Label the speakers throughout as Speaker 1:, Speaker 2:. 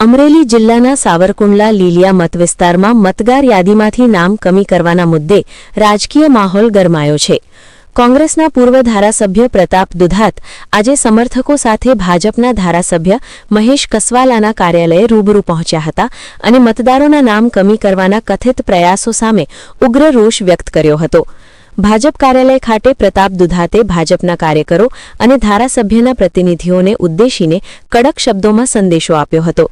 Speaker 1: અમરેલી જિલ્લાના સાવરકુંડલા લીલિયા મતવિસ્તારમાં મતદાર યાદીમાંથી નામ કમી કરવાના મુદ્દે રાજકીય માહોલ ગરમાયો છે. કોંગ્રેસના પૂર્વ ધારાસભ્ય પ્રતાપ દુધાત આજે સમર્થકો સાથે ભાજપના ધારાસભ્ય મહેશ કસવાલાના કાર્યાલયે રૂબરૂ પહોંચ્યા હતા અને મતદારોના નામ કમી કરવાના કથિત પ્રયાસો સામે ઉગ્ર રોષ વ્યક્ત કર્યો હતો. ભાજપ કાર્યાલય ખાતે પ્રતાપ દુધાતે ભાજપના કાર્યકરો અને ધારાસભ્યના પ્રતિનિધિઓને ઉદ્દેશીને કડક શબ્દોમાં સંદેશો આપ્યો હતો.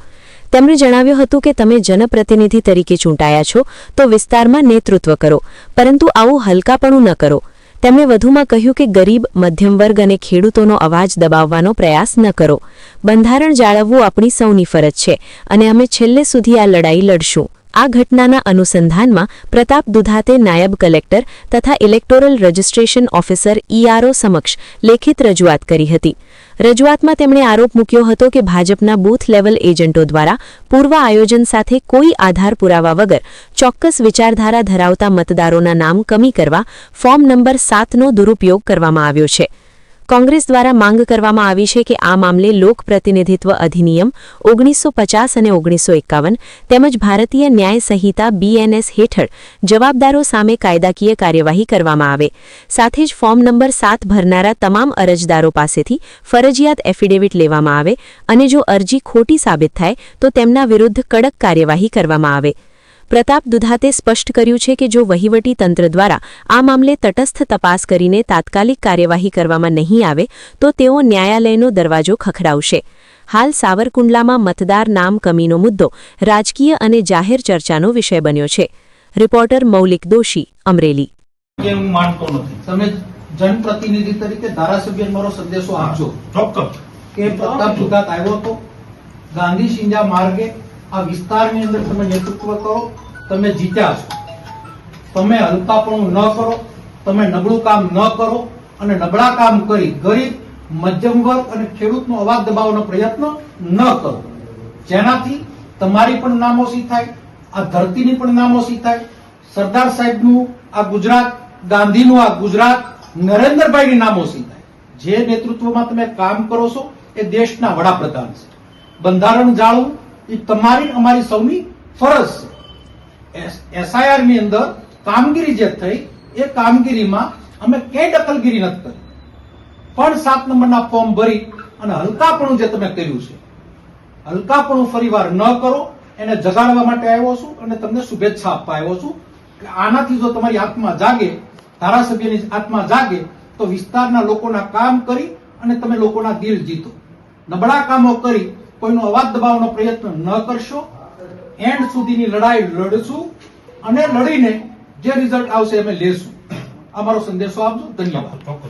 Speaker 1: તેમણે જણાવ્યું હતું કે તમે જનપ્રતિનિધિ તરીકે ચૂંટાયા છો, તો વિસ્તારમાં નેતૃત્વ કરો, પરંતુ આવું હલકાપણું ન કરો. તેમણે વધુમાં કહ્યું કે ગરીબ, મધ્યમ વર્ગ અને ખેડૂતોનો અવાજ દબાવવાનો પ્રયાસ ન કરો. બંધારણ જાળવવું આપણી સૌની ફરજ છે, અને અમે છેલ્લે સુધી આ લડાઈ લડશું. આ ઘટનાના અનુસંધાનમાં પ્રતાપ દુધાતે નાયબ કલેક્ટર તથા ઇલેક્ટોરલ રજિસ્ટ્રેશન ઓફિસર ઈઆરઓ સમક્ષ લેખિત રજૂઆત કરી હતી. રજૂઆતમાં તેમણે આરોપ મૂક્યો હતો કે ભાજપના બૂથ લેવલ એજન્ટો દ્વારા પૂર્વ આયોજન સાથે કોઈ આધાર પુરાવા વગર ચોક્કસ વિચારધારા ધરાવતા મતદારોના નામ કમી કરવા ફોર્મ નંબર સાતનો દુરુપયોગ કરવામાં આવ્યો છે. કોંગ્રેસ દ્વારા માંગ કરવામાં આવી છે કે આ મામલે લોક પ્રતિનિધિત્વ અધિનિયમ ઓગણીસો પચાસ અને ઓગણીસો એકાવન તેમજ ભારતીય ન્યાય સંહિતા બીએનએસ હેઠળ જવાબદારો સામે કાયદાકીય કાર્યવાહી કરવામાં આવે. સાથે જ ફોર્મ નંબર સાત ભરનારા તમામ અરજદારો પાસેથી ફરજિયાત એફિડેવિટ લેવામાં આવે અને જો અરજી ખોટી સાબિત થાય તો તેમના વિરુદ્ધ કડક કાર્યવાહી કરવામાં આવે. પ્રતાપ દુધાતે સ્પષ્ટ કર્યું છે કે જો વહીવટી તંત્ર દ્વારા આ મામલે તટસ્થ તપાસ કરીને તાત્કાલિક કાર્યવાહી કરવામાં નહીં આવે તો તેઓ ન્યાયાલયનો દરવાજો ખખડાવશે. હાલ સાવરકુંડલામાં મતદાર નામ કમીનો મુદ્દો રાજકીય અને જાહેર ચર્ચાનો વિષય બન્યો છે. રિપોર્ટર મૌલિક દોશી અમરેલી.
Speaker 2: હું માનતો નથી. તમે જનપ્રતિનિધિ તરીકે ધારાસભ્ય મારો સંદેશો આપજો.
Speaker 3: ચોક્કસ.
Speaker 2: કે પ્રતાપ સુધાત આવ્યો હતો ગાંધી સિંજા માર્ગે આ વિસ્તારની અંદર તમે નેતૃત્વ કરો, તમે જીત્યા છો. તમે હલકાપણું ન કરો, તમે નબળું કામ ન કરો અને નબળા કામ કરી ગરીબ મધ્યમ વર્ગ અને ખેડૂતનો અવાજ દબાવવાનો પ્રયત્ન ન કરો. જેનાથી તમારી પણ નામોશી થાય, આ ધરતીની પણ નામોશી થાય. સરદાર સાહેબનું આ ગુજરાત, ગાંધીનું આ ગુજરાત નરેન્દ્રભાઈની નામોશી થાય. જે નેતૃત્વમાં તમે કામ કરો છો એ દેશના વડાપ્રધાન છે. બંધારણ જાળવું એ તમારી અમારી સૌની ફરજ છે. એસઆઈઆરની અંદર કામગીરી જે થઈ, એ કામગીરીમાં અમે ક્યાંય દખલગીરી નથી કરી. પણ સાત નંબરના ફોર્મ ભરી અને હલકાપણું જે તમે કર્યું છે, હલકાપણું ફરીવાર ન કરો, એને જગાડવા માટે આવ્યો છું અને તમને શુભેચ્છા આપવા આવ્યો છું કે આનાથી જો તમારી આત્મા જાગે, ધારાસભ્યની આત્મા જાગે, તો વિસ્તારના લોકોના કામ કરી અને તમે લોકોના દિલ જીતો. નબળા કામો કરી કોઈનો અવાજ દબાવવાનો પ્રયત્ન ન કરશો. એન્ડ સુધીની લડાઈ લડશું અને લડીને જે રિઝલ્ટ આવશે અમે લેશું. અમારો સંદેશો આપજો. ધન્યવાદ.